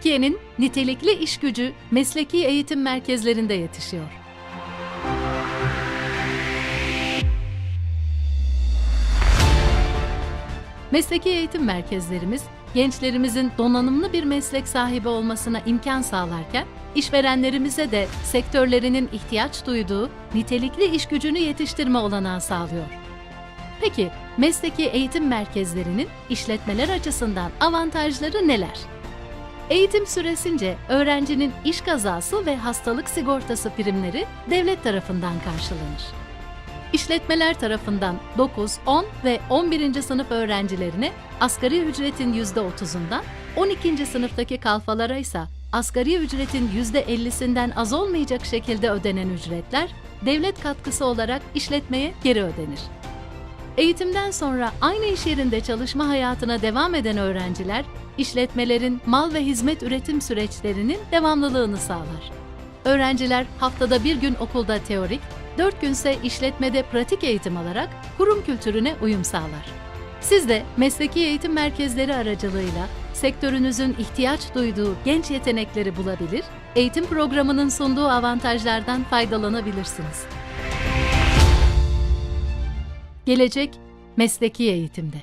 Türkiye'nin nitelikli iş gücü mesleki eğitim merkezlerinde yetişiyor. Mesleki eğitim merkezlerimiz gençlerimizin donanımlı bir meslek sahibi olmasına imkan sağlarken, işverenlerimize de sektörlerinin ihtiyaç duyduğu nitelikli iş gücünü yetiştirme olanağı sağlıyor. Peki, mesleki eğitim merkezlerinin işletmeler açısından avantajları neler? Eğitim süresince öğrencinin iş kazası ve hastalık sigortası primleri devlet tarafından karşılanır. İşletmeler tarafından 9, 10 ve 11. sınıf öğrencilerine asgari ücretin %30'undan, 12. sınıftaki kalfalara ise asgari ücretin %50'sinden az olmayacak şekilde ödenen ücretler devlet katkısı olarak işletmeye geri ödenir. Eğitimden sonra aynı iş yerinde çalışma hayatına devam eden öğrenciler, işletmelerin mal ve hizmet üretim süreçlerinin devamlılığını sağlar. Öğrenciler haftada bir gün okulda teorik, dört günse işletmede pratik eğitim alarak kurum kültürüne uyum sağlar. Siz de mesleki eğitim merkezleri aracılığıyla sektörünüzün ihtiyaç duyduğu genç yetenekleri bulabilir, eğitim programının sunduğu avantajlardan faydalanabilirsiniz. Gelecek mesleki eğitimde.